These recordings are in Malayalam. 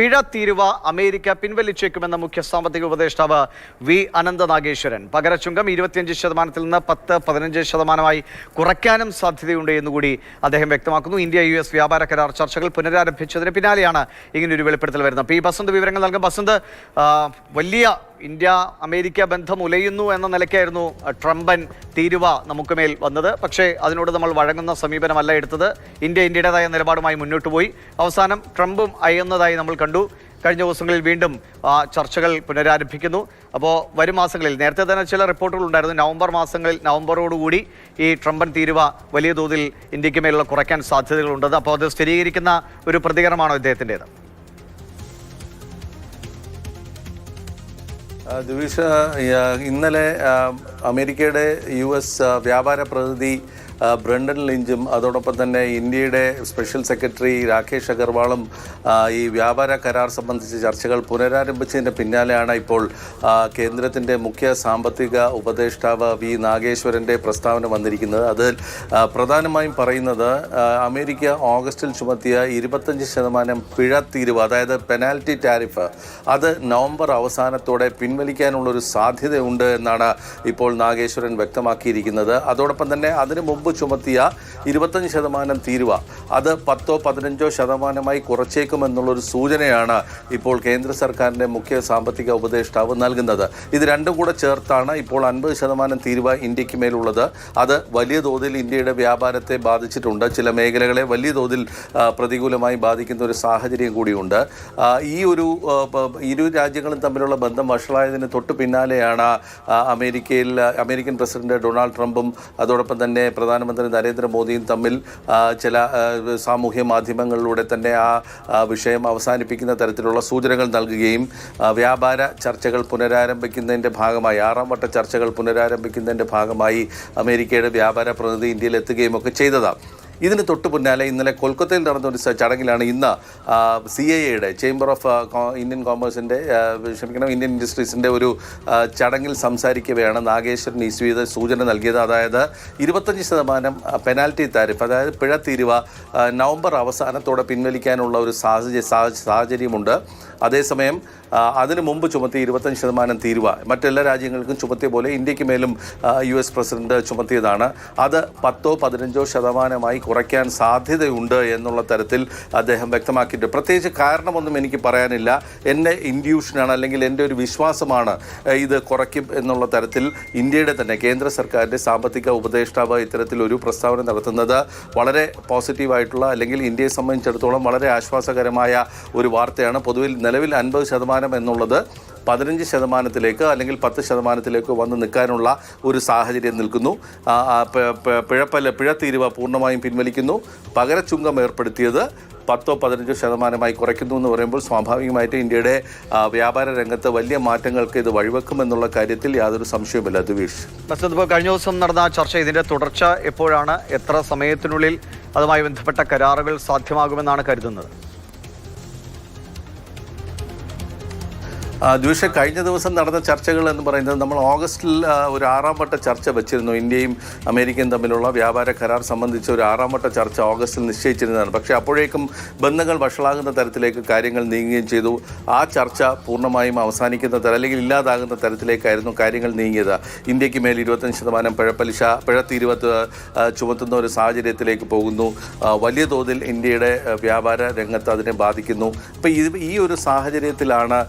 പിഴ തീരുവ അമേരിക്ക പിൻവലിച്ചേക്കുമെന്ന മുഖ്യ സാമ്പത്തിക ഉപദേഷ്ടാവ് വി അനന്ത നാഗേശ്വരൻ പകരച്ചുങ്കം ഇരുപത്തിയഞ്ച് ശതമാനത്തിൽ നിന്ന് പത്ത് പതിനഞ്ച് ശതമാനമായി കുറയ്ക്കാനും സാധ്യതയുണ്ട് എന്നുകൂടി അദ്ദേഹം വ്യക്തമാക്കുന്നു. ഇന്ത്യ യു എസ് വ്യാപാര കരാർ ചർച്ചകൾ പുനരാരംഭിച്ചതിന് പിന്നാലെയാണ് ഇങ്ങനൊരു വെളിപ്പെടുത്തൽ വരുന്നത്. അപ്പോൾ ഈ ബസന്ത് വിവരങ്ങൾ നൽകും. ബസന്ത് വലിയ ഇന്ത്യ അമേരിക്ക ബന്ധം ഉലയുന്നു എന്ന നിലയ്ക്കായിരുന്നു ട്രംപൻ തീരുവ നമുക്ക് മേൽ വന്നത്. പക്ഷേ അതിനോട് നമ്മൾ വഴങ്ങുന്ന സമീപനമല്ല എടുത്തത്. ഇന്ത്യ ഇന്ത്യയുടേതായ നിലപാടുമായി മുന്നോട്ട് പോയി അവസാനം ട്രംപും അയയുന്നതായി നമ്മൾ കണ്ടു. കഴിഞ്ഞ ദിവസങ്ങളിൽ വീണ്ടും ചർച്ചകൾ പുനരാരംഭിക്കുന്നു. അപ്പോൾ വരും മാസങ്ങളിൽ നേരത്തെ തന്നെ ചില റിപ്പോർട്ടുകൾ ഉണ്ടായിരുന്നു. നവംബർ മാസങ്ങളിൽ നവംബറോടുകൂടി ഈ ട്രംപൻ തീരുവ വലിയ തോതിൽ ഇന്ത്യയ്ക്ക് മേലുള്ള കുറയ്ക്കാൻ സാധ്യതകളുണ്ട്. അപ്പോൾ അത് സ്ഥിരീകരിക്കുന്ന ഒരു പ്രതികരണമാണോ ഇദ്ദേഹത്തിന്റെത്? ദിവിഷ ഇന്നലെ അമേരിക്കയുടെ യു എസ് വ്യാപാര പ്രതിനിധി ബ്രണ്ടൻ ലിഞ്ചും അതോടൊപ്പം തന്നെ ഇന്ത്യയുടെ സ്പെഷ്യൽ സെക്രട്ടറി രാകേഷ് അഗർവാളും ഈ വ്യാപാര കരാർ സംബന്ധിച്ച് ചർച്ചകൾ പുനരാരംഭിച്ചതിന്റെ പിന്നാലെയാണ് ഇപ്പോൾ കേന്ദ്രത്തിന്റെ മുഖ്യ സാമ്പത്തിക ഉപദേഷ്ടാവ് വി നാഗേശ്വരന്റെ പ്രസ്താവന വന്നിരിക്കുന്നത്. അതിൽ പ്രധാനമായും പറയുന്നത് അമേരിക്ക ഓഗസ്റ്റിൽ ചുമത്തിയ ഇരുപത്തഞ്ച് ശതമാനം പിഴ തീരുവ അതായത് പെനാൽറ്റി ടാരിഫ് അത് നവംബർ അവസാനത്തോടെ പിൻവലിക്കാനുള്ളൊരു സാധ്യതയുണ്ട് എന്നാണ് ഇപ്പോൾ നാഗേശ്വരൻ വ്യക്തമാക്കിയിരിക്കുന്നത്. അതോടൊപ്പം തന്നെ അതിനു മുമ്പ് ചുമത്തിയ ഇരുപത്തഞ്ച് ശതമാനം തീരുവ അത് പത്തോ പതിനഞ്ചോ ശതമാനമായി കുറച്ചേക്കുമെന്നുള്ളൊരു സൂചനയാണ് ഇപ്പോൾ കേന്ദ്ര സർക്കാരിന്റെ മുഖ്യ സാമ്പത്തിക ഉപദേഷ്ടാവ് നൽകുന്നത്. ഇത് രണ്ടും കൂടെ ചേർത്താണ് ഇപ്പോൾ അൻപത് ശതമാനം തീരുവ ഇന്ത്യയ്ക്ക് മേലുള്ളത്. അത് വലിയ തോതിൽ ഇന്ത്യയുടെ വ്യാപാരത്തെ ബാധിച്ചിട്ടുണ്ട്. ചില മേഖലകളെ വലിയ തോതിൽ പ്രതികൂലമായി ബാധിക്കുന്ന ഒരു സാഹചര്യം കൂടിയുണ്ട്. ഈ ഒരു ഇരു രാജ്യങ്ങളും തമ്മിലുള്ള ബന്ധം വഷളായതിന് തൊട്ട് പിന്നാലെയാണ് അമേരിക്കയിൽ അമേരിക്കൻ പ്രസിഡന്റ് ഡൊണാൾഡ് ട്രംപും അതോടൊപ്പം തന്നെ പ്രധാനമന്ത്രി നരേന്ദ്രമോദിയും തമ്മിൽ ചില സാമൂഹ്യ മാധ്യമങ്ങളിലൂടെ തന്നെ ആ വിഷയം അവസാനിപ്പിക്കുന്ന തരത്തിലുള്ള സൂചനകൾ നൽകുകയും വ്യാപാര ചർച്ചകൾ പുനരാരംഭിക്കുന്നതിന്റെ ഭാഗമായി ആറാം വട്ട ചർച്ചകൾ പുനരാരംഭിക്കുന്നതിന്റെ ഭാഗമായി അമേരിക്കയുടെ വ്യാപാര പ്രതിനിധി ഇന്ത്യയിൽ എത്തുകയും ഒക്കെ ചെയ്തതാണ്. ഇതിന് തൊട്ട് പിന്നാലെ ഇന്നലെ കൊൽക്കത്തയിൽ നടന്ന ഒരു ചടങ്ങിലാണ് ഇന്ന് സി ഐ എയുടെ ചേംബർ ഓഫ് ഇന്ത്യൻ കോമേഴ്സിന്റെ ക്ഷമിക്കണം ഇന്ത്യൻ ഇൻഡസ്ട്രീസിന്റെ ഒരു ചടങ്ങിൽ സംസാരിക്കവെയാണ് നാഗേശ്വരൻ ഈശ്വീത സൂചന നൽകിയത്. അതായത് ഇരുപത്തഞ്ച് ശതമാനം പെനാൽറ്റി താരിഫ് അതായത് പിഴ തീരുവ നവംബർ അവസാനത്തോടെ പിൻവലിക്കാനുള്ള ഒരു സാഹചര്യ സാഹ- സാഹചര്യമുണ്ട്. അതേസമയം അതിനു മുമ്പ് ചുമത്തിയ ഇരുപത്തഞ്ച് ശതമാനം തീരുവ മറ്റെല്ലാ രാജ്യങ്ങൾക്കും ചുമത്തിയ പോലെ ഇന്ത്യയ്ക്ക് മേലും യു എസ് പ്രസിഡന്റ് ചുമത്തിയതാണ്. അത് പത്തോ പതിനഞ്ചോ ശതമാനമായി കുറയ്ക്കാൻ സാധ്യതയുണ്ട് എന്നുള്ള തരത്തിൽ അദ്ദേഹം വ്യക്തമാക്കിയിട്ടുണ്ട്. പ്രത്യേകിച്ച് കാരണമൊന്നും എനിക്ക് പറയാനില്ല. എന്റെ ഇൻഡ്യൂഷനാണ് അല്ലെങ്കിൽ എന്റെ ഒരു വിശ്വാസമാണ് ഇത് കുറയ്ക്കും എന്നുള്ള തരത്തിൽ ഇന്ത്യയുടെ തന്നെ കേന്ദ്ര സർക്കാരിന്റെ സാമ്പത്തിക ഉപദേഷ്ടാവ് ഇത്തരത്തിലൊരു പ്രസ്താവന നടത്തുന്നത് വളരെ പോസിറ്റീവായിട്ടുള്ള അല്ലെങ്കിൽ ഇന്ത്യയെ സംബന്ധിച്ചിടത്തോളം വളരെ ആശ്വാസകരമായ ഒരു വാർത്തയാണ്. പൊതുവിൽ നിലവിൽ അൻപത് ശതമാനം എന്നുള്ളത് പതിനഞ്ച് ശതമാനത്തിലേക്ക് അല്ലെങ്കിൽ പത്ത് ശതമാനത്തിലേക്ക് വന്ന് നിൽക്കാനുള്ള ഒരു സാഹചര്യം നിൽക്കുന്നു. പിഴപ്പല്ല പിഴ തീരുവ പൂർണമായും പിൻവലിക്കുന്നു. പകരച്ചുങ്കം ഏർപ്പെടുത്തിയത് പത്തോ പതിനഞ്ചോ ശതമാനമായി കുറയ്ക്കുന്നു എന്ന് പറയുമ്പോൾ സ്വാഭാവികമായിട്ട് ഇന്ത്യയുടെ വ്യാപാര രംഗത്ത് വലിയ മാറ്റങ്ങൾക്ക് ഇത് വഴിവെക്കുമെന്നുള്ള കാര്യത്തിൽ യാതൊരു സംശയവുമില്ല. ദുവീഷ്. ഇപ്പോൾ കഴിഞ്ഞ ദിവസം നടന്ന ചർച്ച ഇതിന്റെ തുടർച്ച എപ്പോഴാണ്? എത്ര സമയത്തിനുള്ളിൽ അതുമായി ബന്ധപ്പെട്ട കരാറുകൾ സാധ്യമാകുമെന്നാണ് കരുതുന്നത്? ദ്വിഷ കഴിഞ്ഞ ദിവസം നടന്ന ചർച്ചകൾ എന്ന് പറയുന്നത് നമ്മൾ ഓഗസ്റ്റിൽ ഒരു ആറാം വട്ട ചർച്ച വെച്ചിരുന്നു. ഇന്ത്യയും അമേരിക്കയും തമ്മിലുള്ള വ്യാപാര കരാർ സംബന്ധിച്ച ഒരു ആറാം വട്ട ചർച്ച ഓഗസ്റ്റിൽ നിശ്ചയിച്ചിരുന്നതാണ്. പക്ഷേ അപ്പോഴേക്കും ബന്ധങ്ങൾ വഷളാകുന്ന തരത്തിലേക്ക് കാര്യങ്ങൾ നീങ്ങുകയും ചെയ്തു. ആ ചർച്ച പൂർണമായും അവസാനിക്കുന്ന തരം അല്ലെങ്കിൽ ഇല്ലാതാകുന്ന തരത്തിലേക്കായിരുന്നു കാര്യങ്ങൾ നീങ്ങിയത്. ഇന്ത്യയ്ക്ക് മേൽ ഇരുപത്തഞ്ച് ശതമാനം പിഴപ്പലിശ പിഴത്തീരുവ ചുമത്തുന്ന ഒരു സാഹചര്യത്തിലേക്ക് പോകുന്നു. വലിയ തോതിൽ ഇന്ത്യയുടെ വ്യാപാര രംഗത്ത് അതിനെ ബാധിക്കുന്നു. അപ്പോൾ ഈ ഒരു സാഹചര്യത്തിലാണ്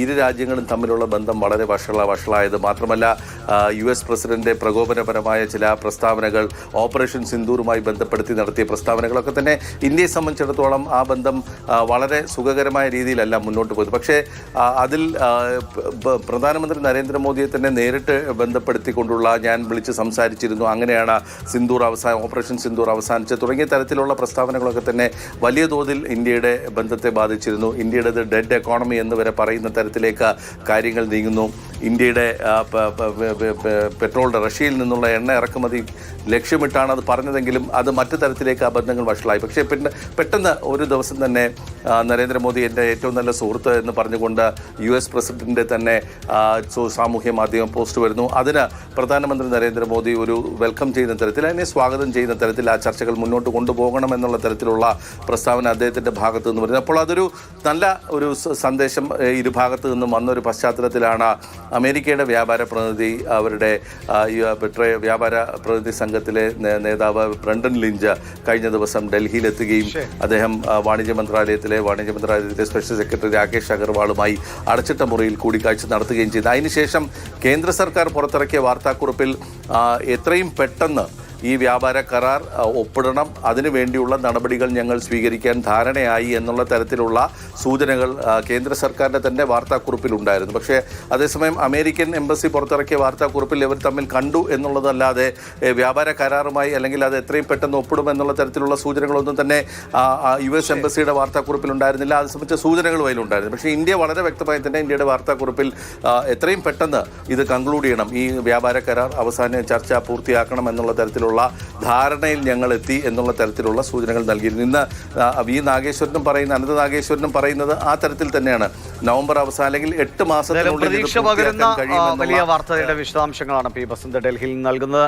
ഇരു രാജ്യങ്ങളും തമ്മിലുള്ള ബന്ധം വളരെ വഷള വഷളായത് മാത്രമല്ല യു എസ് പ്രസിഡന്റ് പ്രകോപനപരമായ ചില പ്രസ്താവനകൾ ഓപ്പറേഷൻ സിന്ദൂറുമായി ബന്ധപ്പെടുത്തി നടത്തിയ പ്രസ്താവനകളൊക്കെ തന്നെ ഇന്ത്യയെ സംബന്ധിച്ചിടത്തോളം ആ ബന്ധം വളരെ സുഖകരമായ രീതിയിലല്ല മുന്നോട്ട് പോയത്. പക്ഷേ അതിൽ പ്രധാനമന്ത്രി നരേന്ദ്രമോദിയെ തന്നെ നേരിട്ട് ബന്ധപ്പെടുത്തിക്കൊണ്ടുള്ള ഞാൻ വിളിച്ച് സംസാരിച്ചിരുന്നു. അങ്ങനെയാണ് സിന്ദൂർ അവസാനം ഓപ്പറേഷൻ സിന്ദൂർ അവസാനിച്ച് തുടങ്ങിയ തരത്തിലുള്ള പ്രസ്താവനകളൊക്കെ തന്നെ വലിയ തോതിൽ ഇന്ത്യയുടെ ബന്ധത്തെ ബാധിച്ചിരുന്നു. ഇന്ത്യയുടെ ഡെഡ് എക്കോണമി എന്ന് വരെ പറയുന്ന തരത്തിലേക്ക് കാര്യങ്ങൾ നീങ്ങുന്നു. ഇന്ത്യയുടെ പെട്രോൾ റഷ്യയിൽ നിന്നുള്ള എണ്ണ ഇറക്കുമതി ലക്ഷ്യമിട്ടാണ് അത് പറഞ്ഞതെങ്കിലും അത് മറ്റു തരത്തിലേക്ക് ആ ബന്ധങ്ങൾ വഷളായി. പക്ഷേ പിന്നെ പെട്ടെന്ന് ഒരു ദിവസം തന്നെ നരേന്ദ്രമോദി എന്റെ ഏറ്റവും നല്ല സുഹൃത്ത് എന്ന് പറഞ്ഞുകൊണ്ട് യു എസ് പ്രസിഡന്റിന്റെ തന്നെ സാമൂഹ്യ മാധ്യമം പോസ്റ്റ് വരുന്നു. അതിന് പ്രധാനമന്ത്രി നരേന്ദ്രമോദി ഒരു വെൽക്കം ചെയ്യുന്ന തരത്തിൽ അതിനെ സ്വാഗതം ചെയ്യുന്ന തരത്തിൽ ആ ചർച്ചകൾ മുന്നോട്ട് കൊണ്ടുപോകണം എന്നുള്ള തരത്തിലുള്ള പ്രസ്താവന അദ്ദേഹത്തിന്റെ ഭാഗത്തു നിന്ന് വരുന്നത് അപ്പോൾ അതൊരു നല്ല ഒരു സന്ദേശം ഇരുഭാഗത്തു നിന്നും വന്ന ഒരു പശ്ചാത്തലത്തിലാണ് അമേരിക്കയുടെ വ്യാപാര പ്രതിനിധി അവരുടെ പെട്രോ വ്യാപാര പ്രതിനിധി സംഘത്തിലെ നേതാവ് ബ്രണ്ടൻ ലിഞ്ച് കഴിഞ്ഞ ദിവസം ഡൽഹിയിലെത്തുകയും അദ്ദേഹം വാണിജ്യ മന്ത്രാലയത്തിലെ വാണിജ്യ മന്ത്രാലയത്തിലെ സ്പെഷ്യൽ സെക്രട്ടറി രാകേഷ് അഗർവാളുമായി അടച്ചിട്ട മുറിയിൽ കൂടിക്കാഴ്ച നടത്തുകയും ചെയ്തു. അതിനുശേഷം കേന്ദ്ര സർക്കാർ പുറത്തിറക്കിയ വാർത്താക്കുറിപ്പിൽ എത്രയും പെട്ടെന്ന് ഈ വ്യാപാര കരാർ ഒപ്പിടണം. അതിനു വേണ്ടിയുള്ള നടപടികൾ ഞങ്ങൾ സ്വീകരിക്കാൻ ധാരണയായി എന്നുള്ള തരത്തിലുള്ള സൂചനകൾ കേന്ദ്ര സർക്കാരിന്റെ തന്നെ വാർത്താക്കുറിപ്പിലുണ്ടായിരുന്നു. പക്ഷേ അതേസമയം അമേരിക്കൻ എംബസി പുറത്തിറക്കിയ വാർത്താക്കുറിപ്പിൽ ഇവർ തമ്മിൽ കണ്ടു എന്നുള്ളതല്ലാതെ വ്യാപാര കരാറുമായി അല്ലെങ്കിൽ അത് എത്രയും പെട്ടെന്ന് ഒപ്പിടും എന്നുള്ള തരത്തിലുള്ള സൂചനകളൊന്നും തന്നെ യു എസ് എംബസിയുടെ വാർത്താക്കുറിപ്പിൽ ഉണ്ടായിരുന്നില്ല അത് സംബന്ധിച്ച സൂചനകളും അതിലുണ്ടായിരുന്നു. പക്ഷേ ഇന്ത്യ വളരെ വ്യക്തമായി തന്നെ ഇന്ത്യയുടെ വാർത്താക്കുറിപ്പിൽ എത്രയും പെട്ടെന്ന് ഇത് കൺക്ലൂഡ് ചെയ്യണം. ഈ വ്യാപാര കരാർ അവസാന ചർച്ച പൂർത്തിയാക്കണം എന്നുള്ള തരത്തിലുള്ള ധാരണയിൽ ഞങ്ങൾ എത്തി എന്നുള്ള തരത്തിലുള്ള സൂചനകൾ നൽകിയിരുന്നു. ഇന്ന് വി നാഗേശ്വരനും പറയുന്ന അനന്ത നാഗേശ്വരനും പറയുന്നത് ആ തരത്തിൽ തന്നെയാണ്. നവംബർ അവസാനം അല്ലെങ്കിൽ എട്ട് മാസം മാസത്തിനുള്ളിൽ വലിയ വാർത്തയുടെ വിശദാംശങ്ങളാണ് പി ബസന്ത് ഡൽഹിയിൽ നൽകുന്നത്.